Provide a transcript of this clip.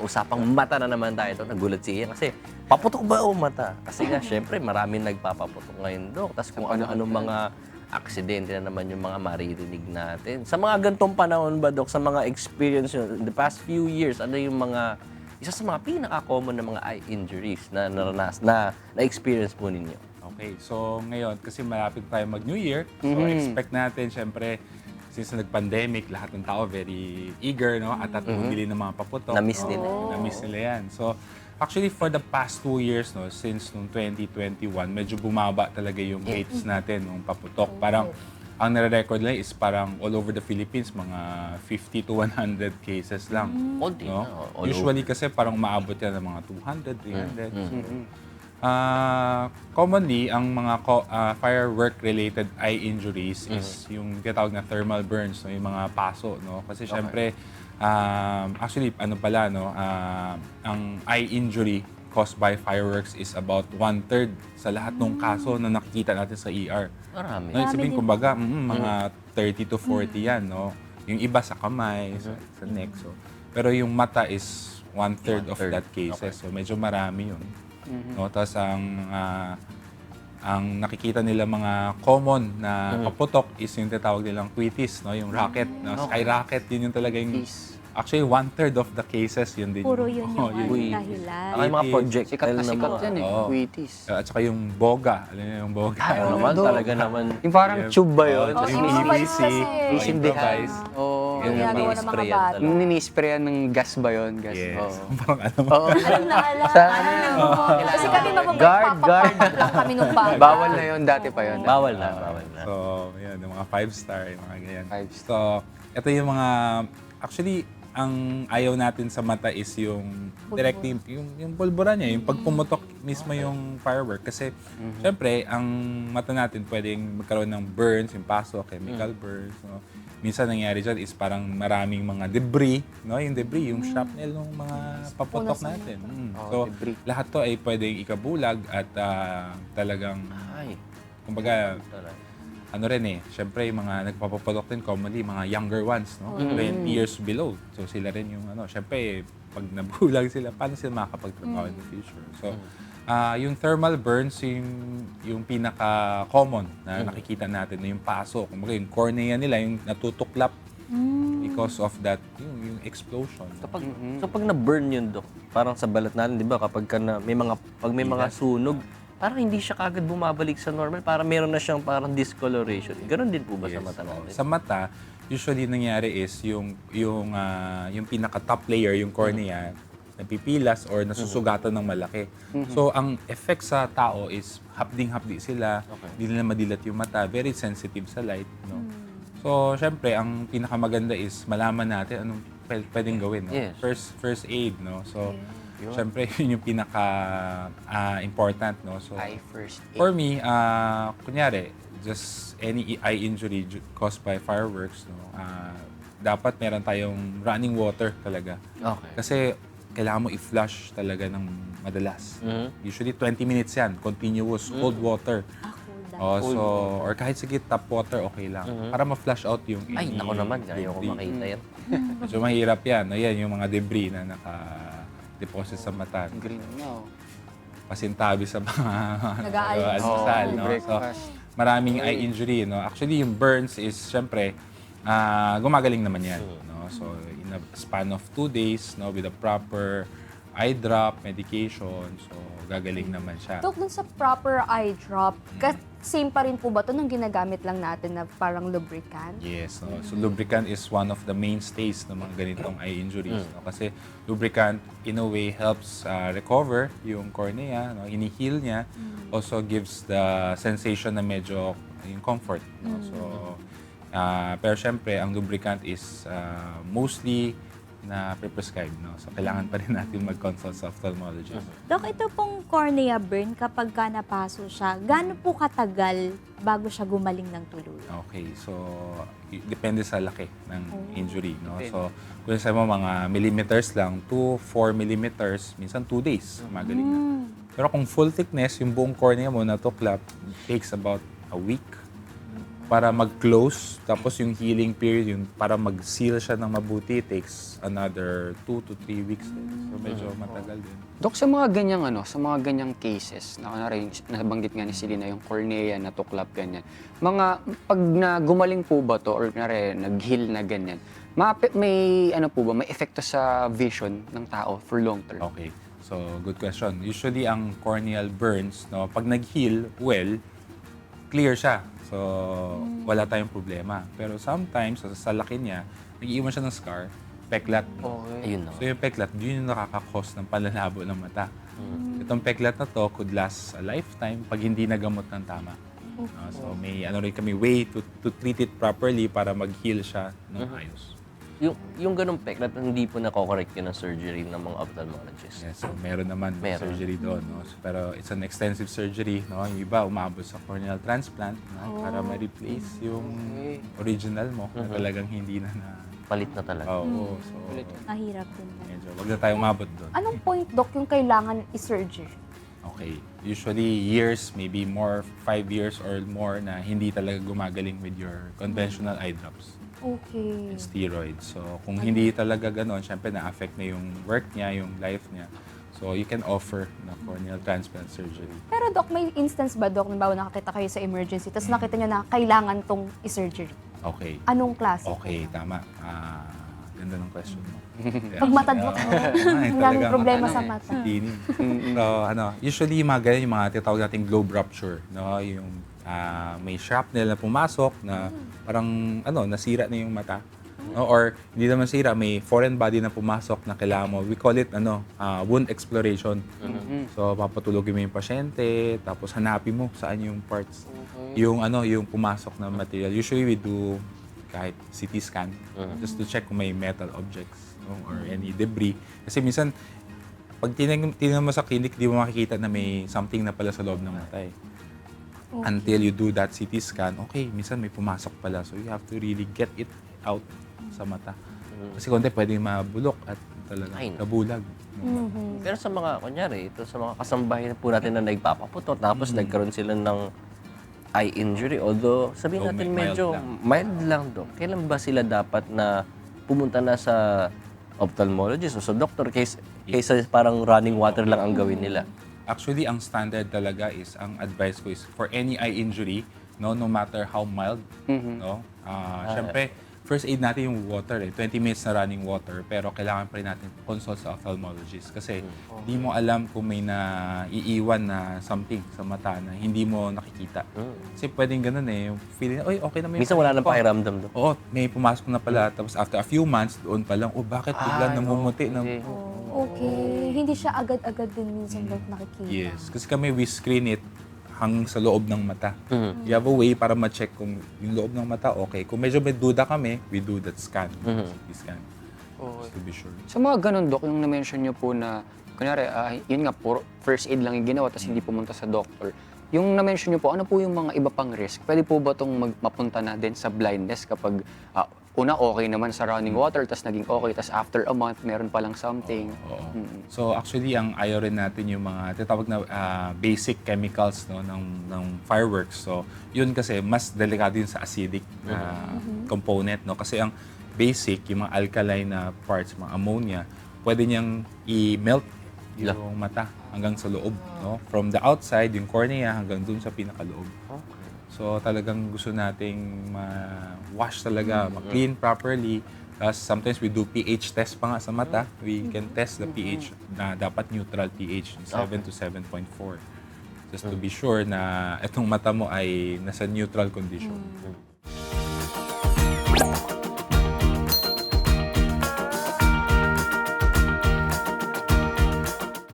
Usapang mata na naman tayo ito. Nagulat si Ian kasi paputok ba o mata? Kasi nga, syempre, maraming nagpapaputok ngayon, Dok. Tapos kung ano-ano mga aksidente na naman yung mga maririnig natin. Sa mga gantong panahon ba, Dok, sa mga experience nyo, in the past few years, ano yung mga, isa sa mga pinaka-common na mga eye injuries na naranas, na na-experience po ninyo? Okay, so ngayon, kasi malapit tayo mag-New Year, so expect natin, syempre, since nag-pandemic, lahat ng tao very eager, no? At at bumili ng mga paputok. Na-miss no? nila. Na-miss nila yan. So, actually, for the past two years, no, since nung 2021, medyo bumaba talaga yung rates natin ng paputok. Parang, ang nare-record nila is parang all over the Philippines, mga 50 to 100 cases lang. Konti No? na, all Usually kasi parang maabot yan ng mga 200, 300. So, ah, commonly, ang mga co- ah, firework-related eye injuries is yung tinatawag na thermal burns, no? yung mga paso. No? Kasi syempre, um, actually, ano pala, no? ah, ang eye injury caused by fireworks is about one-third sa lahat ng kaso na nakikita natin sa ER. Marami. No, sabihin, kumbaga, mm, mga 30 to 40 yan, no? Yung iba sa kamay, sa, sa neck. So. Pero yung mata is one-third of One-third. that cases. So medyo marami yun. No? Tapos ang, ah, ang nakikita nila mga common na paputok is yung tinatawag nilang quitis, no? yung rocket. No? Skyrocket, yun yung talaga yung... Actually, one-third of the cases, yun din. Puro yun yung Oh, ano, dahilan. Ang mga project Sikat na sikat yan eh. Oo. Wheaties. At saka yung boga. Alam niyo yung boga? Ano naman, talaga naman. Yung parang tube ba yun? Oh, yung EBC, kasi- oh, improvise. Oo. Yung Ginagawa ng mga bata. Yung ninisprayan ng gas ba yun? Gas. Yes. Oo. Parang alam mo. Oo. Alam na alam. Sa- Kasi kami mababay, Guard, guard. lang kami nung bata. Bawal na yun, dati pa yun. Bawal na, bawal na. So, yan, yung mga five star, yung mga ganyan. Five So, ito yung mga, actually, ang ayaw natin sa mata is yung directly, yung, yung pulbura niya, yung pagpumutok mismo yung firework. Kasi, syempre, ang mata natin pwedeng magkaroon ng burns, yung paso, chemical burns. No? Minsan nangyari dyan is parang maraming mga debris, no? Yung debris, yung shrapnel ng mga paputok natin. Mm. Oh, So, lahat to ay pwedeng ikabulag at ah, talagang, Ay, kumbaga. Ano rin eh, syempre yung mga nagpapaputok din commonly, mga younger ones, no? Mm. 20 years below. So sila rin yung ano, syempre pag nabulag sila, paano sila makakapagtrabaho in the future? So, ah yung thermal burns, yung, yung pinaka-common na nakikita natin, na yung paso. Kumbaga yung cornea nila, yung natutuklap because of that, yung, yung explosion. Kapag, So pag na-burn yun, Dok, parang sa balat natin, di ba, kapag ka na, may mga, pag may mga sunog, parang hindi siya kagad bumabalik sa normal. Parang meron na siyang parang discoloration. Ganon din po ba sa Yes. mata natin? Sa mata, usually nangyari is yung yung ah, yung pinaka top layer, yung cornea, napipilas or nasusugatan ng malaki. So ang effect sa tao is hapding-hapdi sila, hindi nila madilat yung mata, very sensitive sa light, no. So syempre ang pinakamaganda is malaman natin anong pwed- pwedeng gawin, no? Yes. First first aid, no. So syempre yun yung pinaka ah, important, no. So Eye first aid. For me, ah kunyari, just any eye injury ju- caused by fireworks, no, ah, dapat meron tayong running water talaga. Okay. Kasi kailangan mo i-flush talaga ng madalas. Mhm. Usually 20 minutes yan, continuous Mm. cold water. Oh, so, or kahit sige tap water, okay lang. Para ma-flush out yung Mm-hmm. Ay, nako naman, ayoko debris. makita yan. Medyo mahirap yan. Ayan, yung mga debris na naka-deposit sa mata. Green na. oh. Pasintabi sa mga Nag-aalis. almusal, Oo, no? So, breakfast. maraming eye injury, no? Actually, yung burns is, syempre, ah, gumagaling naman yan, no? So, in a span of two days, no, with a proper eye drop, medication, so, gagaling naman siya. Dok, dun sa proper eye drop, ka- same pa rin po ba ito nung ginagamit lang natin na parang lubricant? Yes, no? so lubricant is one of the mainstays ng mga ganitong eye injuries. No? Kasi lubricant, in a way, helps ah, recover yung cornea, no? hinihil niya, also gives the sensation na medyo yung comfort. No? So, ah, pero syempre, ang lubricant is ah, mostly na pre-prescribe. No? So, kailangan pa rin natin mag-consult sa ophthalmologist. Dok, ito pong cornea burn, kapag ka napaso siya, gaano po katagal bago siya gumaling ng tuluyan? Okay, so y- depende sa laki ng injury, no? So, kung sa mo mga millimeters lang, 2, 4 millimeters, minsan 2 days, magaling na. Pero kung full thickness, yung buong cornea mo natuklap, takes about a week. Para mag-close. Tapos yung healing period, yung para mag-seal siya ng mabuti, takes another 2 to 3 weeks din. So medyo matagal din. Dok, sa mga ganyang ano, sa mga ganyang cases, na kunwari, nabanggit nga ni Selena, yung cornea na tuklap, ganyan. Mga, pag na gumaling po ba to, or kunwari, nag-heal na ganyan, mape- may, ano po ba, may epekto sa vision ng tao for long term? Okay. So, good question. Usually, ang corneal burns, no, pag nag-heal well, clear siya. So, wala tayong problema. Pero sometimes, sa, sa laki niya, nag-iwan siya ng scar, peklat. Okay. Ayun, no? So, yung peklat, yun yung nakakakos ng panlalabo ng mata. Itong peklat na to could last a lifetime pag hindi nagamot ng tama. No, so, may ano rin kami way to, to treat it properly para mag-heal siya ng ayos. Yung, yung ganung peklat, hindi po nakokorrect yun ng surgery ng mga ophthalmologists. Yes, so meron naman Meron. surgery doon. No? So, pero it's an extensive surgery. No? Yung iba, umabot sa corneal transplant no? para ma-replace yung original mo na talagang hindi na na... Palit na talaga. Oo, so Mahirap din. medyo wag na tayo umabot doon. Anong point, Doc, yung kailangan i-surgery? Okay. Usually, years, maybe more, five years or more na hindi talaga gumagaling with your conventional eye drops Okay. and steroids. So, kung hindi talaga ganon, syempre na-affect na yung work niya, yung life niya. So, you can offer na corneal transplant surgery. Pero Doc, may instance ba, Doc, nabawa nakakita kayo sa emergency, tapos nakita nyo na kailangan tong i-surgery? Okay. Anong klase? Okay, tama. Ah, ganda ng question mo. Pag matadlok mo, ang daming problema sa mata. so, ano, usually yung mga ganyan, yung mga tinatawag nating globe rupture, no? Yung ah, may shrapnel na pumasok na parang ano, nasira na yung mata. No? Or hindi naman sira, may foreign body na pumasok na kailangan mo. We call it ano, ah, wound exploration. So papatulogin mo yung pasyente, tapos hanapin mo saan yung parts. Yung ano, yung pumasok na material. Usually we do kahit CT scan just to check kung may metal objects no? or any debris. Kasi minsan pag tinignan mo sa clinic, di mo makikita na may something na pala sa loob ng mata eh. Until you do that CT scan, okay, minsan may pumasok pala. So you have to really get it out sa mata. Kasi konti pwedeng mabulok at talaga Ay, no. nabulag. Pero sa mga, kunyari, ito sa mga kasambahay po natin na nagpapaputo, tapos nagkaroon sila ng eye injury, although sabihin Oh, natin may- mild medyo lang. mild lang do. Kailan ba sila dapat na pumunta na sa ophthalmologist o sa doctor kaysa, kaysa parang running water lang ang gawin nila? Actually, ang standard talaga is, ang advice ko is, for any eye injury, no, no matter how mild, no, ah, syempre, first aid natin yung water eh, 20 minutes na running water, pero kailangan pa rin natin consult sa ophthalmologist kasi hindi mo alam kung may naiiwan na something sa mata na hindi mo nakikita. Kasi pwedeng ganun eh, yung feeling, oy, okay na may Minsan wala nang pa." pakiramdam do. Oo, may pumasok na pala. Tapos after a few months, doon pa lang, oh, bakit bigla namumuti? Na, Okay. Hindi siya agad-agad din minsan, Doc, nakikita. Yes, kasi kami we screen it hang sa loob ng mata. You have a way para ma-check kung yung loob ng mata okay. Kung medyo may duda kami, we do that scan. CT scan. Just to be sure. Sa mga ganun, Dok, yung na-mention nyo po na, kunyari, ah, yun nga, puro first aid lang yung ginawa, tapos hindi pumunta sa doctor. Yung na-mention nyo po, ano po yung mga iba pang risk? Pwede po ba itong mapunta na din sa blindness kapag, ah, una, okay naman sa running water, tapos naging okay, tapos after a month, meron palang something. Oo. So actually ang ayaw rin natin yung mga tinatawag na ah, basic chemicals no ng ng fireworks. So yun kasi mas delikado yun sa acidic na component no kasi ang basic yung mga alkaline na parts, mga ammonia, pwede niyang i-melt yung mata hanggang sa loob no from the outside yung cornea hanggang dun sa pinakaloob. So talagang gusto nating ma-wash talaga, ma-clean properly. Tapos sometimes we do pH test pa nga sa mata. We can test the pH na dapat neutral pH, 7 to 7.4. Just to be sure na itong mata mo ay nasa neutral condition.